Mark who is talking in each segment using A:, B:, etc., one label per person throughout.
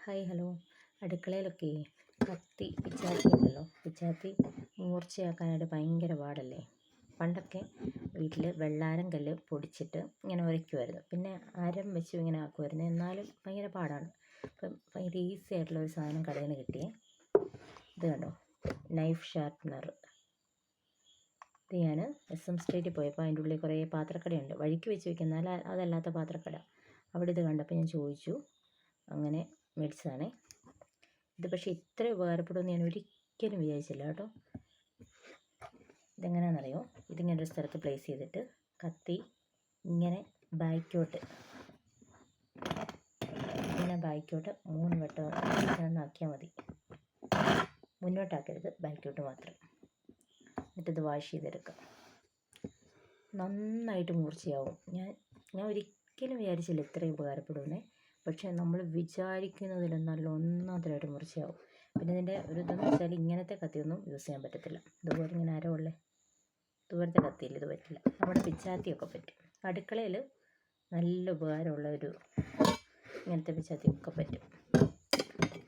A: Hi hello. അടുക്കളയിലൊക്കെ കത്തി പിച്ചാത്തി ഉണ്ടല്ലോ പിച്ചാത്തി മൂർച്ചയാക്കാനായിട്ട് ഭയങ്കര പാടല്ലേ? പണ്ടൊക്കെ വീട്ടിൽ വെള്ളാരം കല്ല് പൊടിച്ചിട്ട് ഇങ്ങനെ ഉരയ്ക്കുമായിരുന്നു പിന്നെ അരം വെച്ച് ഇങ്ങനെ ആക്കുമായിരുന്നു. എന്നാലും ഭയങ്കര പാടാണ്. അപ്പം ഭയങ്കര ഈസി ആയിട്ടുള്ള ഒരു സാധനം കടയിൽ നിന്ന് കിട്ടിയേ. ഇത് കണ്ടോ? Knife sharpener. ഇത് ഞാൻ എസ് എം സ്ട്രീറ്റിൽ പോയപ്പോൾ അതിന്റെ ഉള്ളിൽ കുറേ പാത്രക്കടയുണ്ട്. വഴിക്ക് വെച്ച് വയ്ക്കുന്ന അല്ല അതല്ലാത്ത പാത്രക്കട. അവിടെ ഇത് കണ്ടപ്പോൾ ഞാൻ ചോദിച്ചു. അങ്ങനെ മേടിച്ചതാണേ. ഇത് പക്ഷേ ഇത്ര ഉപകാരപ്പെടുമെന്ന് ഞാൻ ഒരിക്കലും വിചാരിച്ചില്ല കേട്ടോ. ഇതെങ്ങനെയാണെന്നറിയോ ഇതിങ്ങനെ ഒരു സ്ഥലത്ത് പ്ലേസ് ചെയ്തിട്ട് കത്തി ഇങ്ങനെ ബാക്കോട്ട് ഇങ്ങനെ ബാക്കോട്ട് മൂന്ന് വട്ടം ആക്കിയാൽ മതി. മുന്നോട്ടാക്കരുത് ബാക്കോട്ട് മാത്രം. എന്നിട്ടിത് വാഷ് ചെയ്തെടുക്കാം. നന്നായിട്ട് മൂർച്ചയാവും. ഞാൻ ഞാൻ ഒരിക്കലും വിചാരിച്ചില്ല ഇത്രയും ഉപകാരപ്പെടുമെന്നേ. പക്ഷേ നമ്മൾ വിചാരിക്കുന്നതിലും നല്ല ഒന്നാന്തരമായിട്ട് മുറിച്ചയാവും പിന്നെ ഇതിന്റെ ഒരു ഇതെന്ന് വെച്ചാൽ ഇങ്ങനത്തെ കത്തിയൊന്നും യൂസ് ചെയ്യാൻ പറ്റത്തില്ല. ഇതുപോലെ ഇങ്ങനെ അരമുള്ള ഇതുപോലത്തെ കത്തിയില്ല ഇത് പറ്റില്ല. നമ്മുടെ പിച്ചാത്തിയൊക്കെ പറ്റും. അടുക്കളയിൽ നല്ല ഉപകാരമുള്ള ഒരു ഇങ്ങനത്തെ പിച്ചാത്തിയൊക്കെ പറ്റും.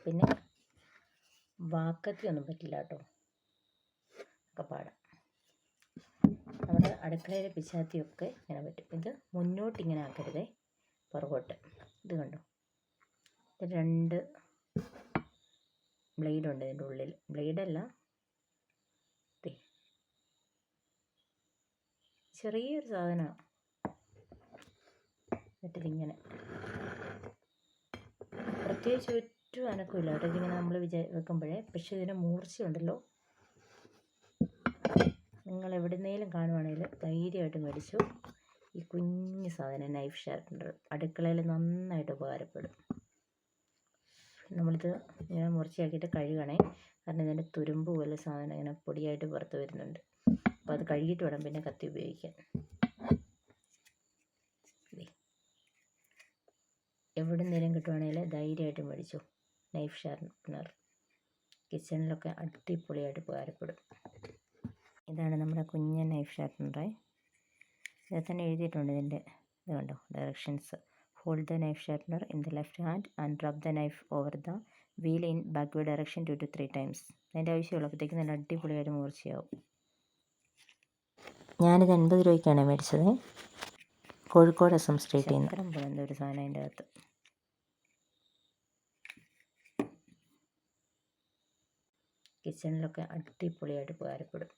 A: പിന്നെ വാക്കത്തിയൊന്നും പറ്റില്ല കേട്ടോ. ഒക്കെ പാടാം. നമ്മുടെ അടുക്കളയിലെ പിച്ചാത്തിയൊക്കെ ഇങ്ങനെ പറ്റും. ഇത് മുന്നോട്ടിങ്ങനെ ആക്കരുതേ. പുറകോട്ട്. ഇത് കണ്ടോ? രണ്ട് ബ്ലേഡ് ഉണ്ട് ഇതിന്റെ ഉള്ളിൽ. ബ്ലേഡല്ല. ചെറിയൊരു സാധനമാണ് എന്നിട്ടിതിങ്ങനെ. പ്രത്യേകിച്ച് ഒറ്റും അനക്കമില്ല കേട്ടോ. ഇതിങ്ങനെ നമ്മൾ വിചാ വെക്കുമ്പോഴേ. പക്ഷേ ഇതിന് മൂർച്ചയുണ്ടല്ലോ. നിങ്ങൾ എവിടുന്നേലും കാണുവാണെങ്കിൽ ധൈര്യമായിട്ട് മേടിച്ചു. ഈ കുഞ്ഞു സാധനം നൈഫ് ഷാർപ്പനർ അടുക്കളയിൽ നന്നായിട്ട് ഉപകാരപ്പെടും. നമ്മളിത് ഇങ്ങനെ മുറിച്ചാക്കിയിട്ട് കഴുകണേ. കാരണം ഇതിന്റെ തുരുമ്പ് പോലെ സാധനം ഇങ്ങനെ പൊടിയായിട്ട് പുറത്ത് വരുന്നുണ്ട്. അപ്പോൾ അത് കഴുകിയിട്ട് വേണം പിന്നെ കത്തി ഉപയോഗിക്കാൻ. എവിടെ നിന്നേലും കിട്ടുവാണെങ്കിൽ ധൈര്യമായിട്ട് മേടിച്ചു. നൈഫ് ഷാർപ്പനർ കിച്ചണിലൊക്കെ അടിപൊളിയായിട്ട് ഉപകാരപ്പെടും. ഇതാണ് നമ്മുടെ കുഞ്ഞൻ നൈഫ് ഷാർപ്പനറേ ഇതിൽ തന്നെ എഴുതിയിട്ടുണ്ട് ഇതിന്റെ ഇത് കണ്ടോ? Directions hold the knife sharpener in the left hand and drop the knife over the wheel in back way direction two to three times അതിന്റെ ആവശ്യമുള്ളപ്പോഴത്തേക്ക് നല്ല അടിപൊളിയായിട്ട് മൂർച്ചയാവും. ഞാനിത് എൺപത് രൂപയ്ക്കാണ് മേടിച്ചത്. കോഴിക്കോട് എസ് എം സ്ട്രീറ്റിൽ നിന്ന് ഒരു സാധനം അതിന്റെ അകത്ത്. കിച്ചണിലൊക്കെ അടിപൊളിയായിട്ട് ഉപകാരപ്പെടും.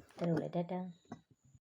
A: അത്രേ ഉള്ളൂ. ടാറ്റാ.